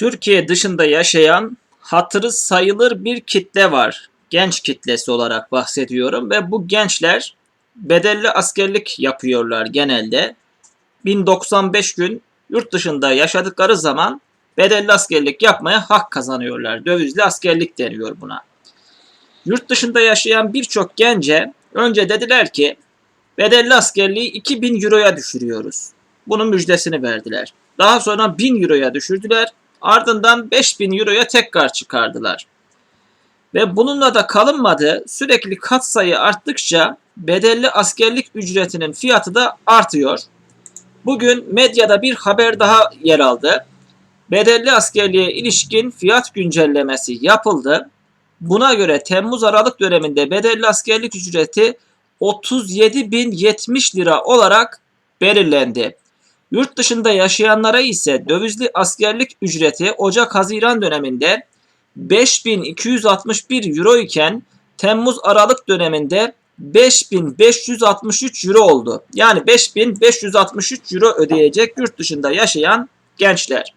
Türkiye dışında yaşayan hatırı sayılır bir kitle var. Genç kitlesi olarak bahsediyorum ve bu gençler bedelli askerlik yapıyorlar genelde. 1095 gün yurt dışında yaşadıkları zaman bedelli askerlik yapmaya hak kazanıyorlar. Dövizli askerlik deniyor buna. Yurt dışında yaşayan birçok gence önce dediler ki bedelli askerliği 2000 euroya düşürüyoruz. Bunun müjdesini verdiler. Daha sonra 1000 euroya düşürdüler. Ardından 5000 euroya tekrar çıkardılar. Ve bununla da kalınmadı. Sürekli katsayı arttıkça bedelli askerlik ücretinin fiyatı da artıyor. Bugün medyada bir haber daha yer aldı. Bedelli askerliğe ilişkin fiyat güncellemesi yapıldı. Buna göre Temmuz-Aralık döneminde bedelli askerlik ücreti 37.070 lira olarak belirlendi. Yurt dışında yaşayanlara ise dövizli askerlik ücreti Ocak-Haziran döneminde 5261 euro iken Temmuz-Aralık döneminde 5563 euro oldu. Yani 5563 euro ödeyecek yurt dışında yaşayan gençler.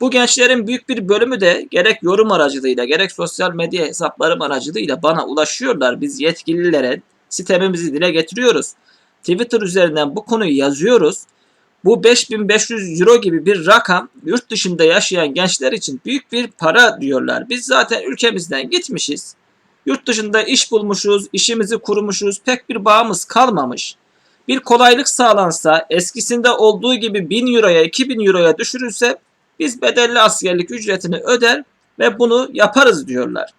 Bu gençlerin büyük bir bölümü de gerek yorum aracılığıyla gerek sosyal medya hesaplarım aracılığıyla bana ulaşıyorlar. Biz yetkililere sitemimizi dile getiriyoruz. Twitter üzerinden bu konuyu yazıyoruz. Bu 5500 euro gibi bir rakam yurt dışında yaşayan gençler için büyük bir para diyorlar. Biz zaten ülkemizden gitmişiz. Yurt dışında iş bulmuşuz, işimizi kurmuşuz, pek bir bağımız kalmamış. Bir kolaylık sağlansa, eskisinde olduğu gibi 1000 euroya, 2000 euroya düşürülse biz bedelli askerlik ücretini öder ve bunu yaparız diyorlar.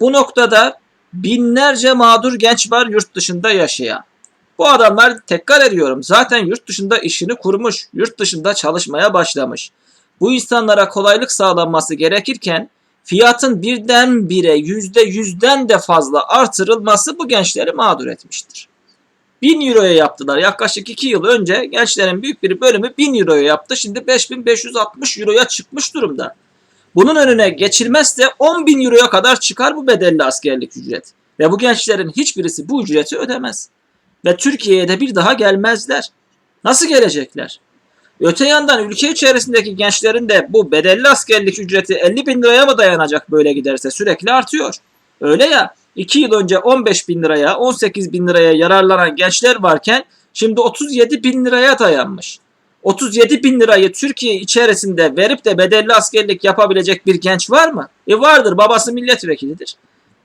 Bu noktada binlerce mağdur genç var yurt dışında yaşayan. Bu adamlar tekrar ediyorum zaten yurt dışında işini kurmuş, yurt dışında çalışmaya başlamış. Bu insanlara kolaylık sağlanması gerekirken fiyatın birdenbire yüzde yüzden de fazla artırılması bu gençleri mağdur etmiştir. 1000 euroya yaptılar. Yaklaşık 2 yıl önce gençlerin büyük bir bölümü 1000 euroya yaptı. Şimdi 5560 euroya çıkmış durumda. Bunun önüne geçilmezse 10 bin euroya kadar çıkar bu bedelli askerlik ücret. Ve bu gençlerin hiçbirisi bu ücreti ödemez. Ve Türkiye'ye de bir daha gelmezler. Nasıl gelecekler? Öte yandan ülke içerisindeki gençlerin de bu bedelli askerlik ücreti 50 bin liraya mı dayanacak böyle giderse sürekli artıyor. Öyle ya 2 yıl önce 15 bin liraya 18 bin liraya yararlanan gençler varken şimdi 37 bin liraya dayanmış. 37 bin lirayı Türkiye içerisinde verip de bedelli askerlik yapabilecek bir genç var mı? E vardır babası milletvekilidir.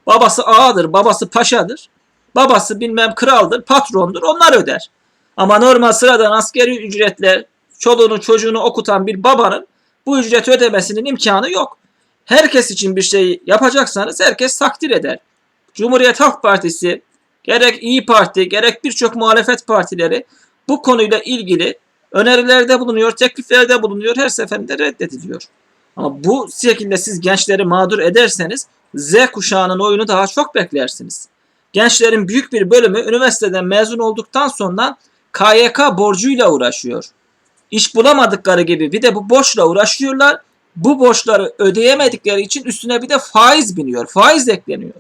Babası ağadır, babası paşadır. Babası bilmem kraldır, patrondur onlar öder. Ama normal sıradan askeri ücretle çoluğunu çocuğunu okutan bir babanın bu ücreti ödemesinin imkanı yok. Herkes için bir şey yapacaksanız herkes takdir eder. Cumhuriyet Halk Partisi, gerek İyi Parti, gerek birçok muhalefet partileri bu konuyla ilgili önerilerde bulunuyor, tekliflerde bulunuyor, her seferinde reddediliyor. Ama bu şekilde siz gençleri mağdur ederseniz Z kuşağının oyunu daha çok beklersiniz. Gençlerin büyük bir bölümü üniversiteden mezun olduktan sonra KYK borcuyla uğraşıyor. İş bulamadıkları gibi bir de bu borçla uğraşıyorlar. Bu borçları ödeyemedikleri için üstüne bir de faiz biniyor. Faiz ekleniyor.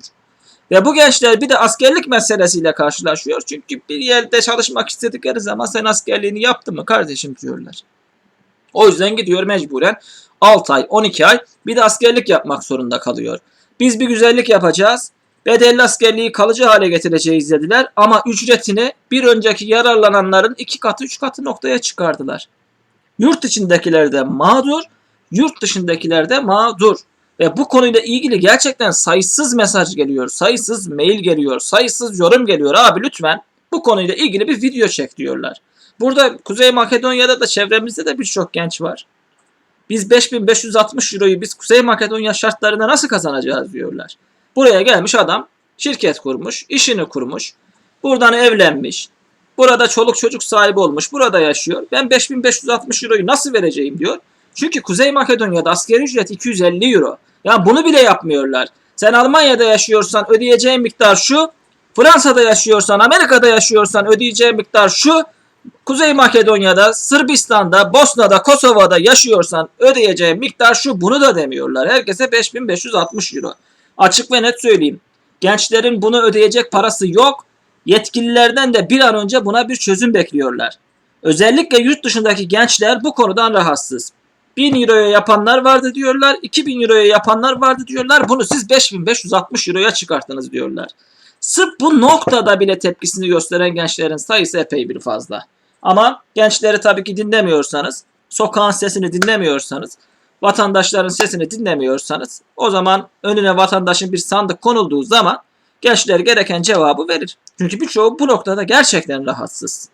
Ve bu gençler bir de askerlik meselesiyle karşılaşıyor. Çünkü bir yerde çalışmak istedikleri zaman sen askerliğini yaptın mı kardeşim diyorlar. O yüzden gidiyor mecburen 6 ay 12 ay bir de askerlik yapmak zorunda kalıyor. Biz bir güzellik yapacağız. Bedelli askerliği kalıcı hale getireceğiz dediler ama ücretini bir önceki yararlananların iki katı üç katı noktaya çıkardılar. Yurt içindekiler de mağdur, yurt dışındakiler de mağdur. Ve bu konuyla ilgili gerçekten sayısız mesaj geliyor, sayısız mail geliyor, sayısız yorum geliyor. Abi lütfen bu konuyla ilgili bir video çek diyorlar. Burada Kuzey Makedonya'da da çevremizde de birçok genç var. Biz 5560 euroyu biz Kuzey Makedonya şartlarında nasıl kazanacağız diyorlar. Buraya gelmiş adam şirket kurmuş, işini kurmuş, buradan evlenmiş, burada çoluk çocuk sahibi olmuş, burada yaşıyor. Ben 5560 euroyu nasıl vereceğim diyor. Çünkü Kuzey Makedonya'da asgari ücret 250 euro. Ya bunu bile yapmıyorlar. Sen Almanya'da yaşıyorsan ödeyeceğin miktar şu. Fransa'da yaşıyorsan, Amerika'da yaşıyorsan ödeyeceğin miktar şu. Kuzey Makedonya'da, Sırbistan'da, Bosna'da, Kosova'da yaşıyorsan ödeyeceğin miktar şu. Bunu da demiyorlar. Herkese 5560 euro. Açık ve net söyleyeyim. Gençlerin bunu ödeyecek parası yok. Yetkililerden de bir an önce buna bir çözüm bekliyorlar. Özellikle yurt dışındaki gençler bu konudan rahatsız. 1000 euroya yapanlar vardı diyorlar. 2000 euroya yapanlar vardı diyorlar. Bunu siz 5560 euroya çıkarttınız diyorlar. Sırf bu noktada bile tepkisini gösteren gençlerin sayısı epey bir fazla. Ama gençleri tabii ki dinlemiyorsanız, sokağın sesini dinlemiyorsanız, vatandaşların sesini dinlemiyorsanız o zaman önüne vatandaşın bir sandık konulduğu zaman gençler gereken cevabı verir. Çünkü birçoğu bu noktada gerçekten rahatsız.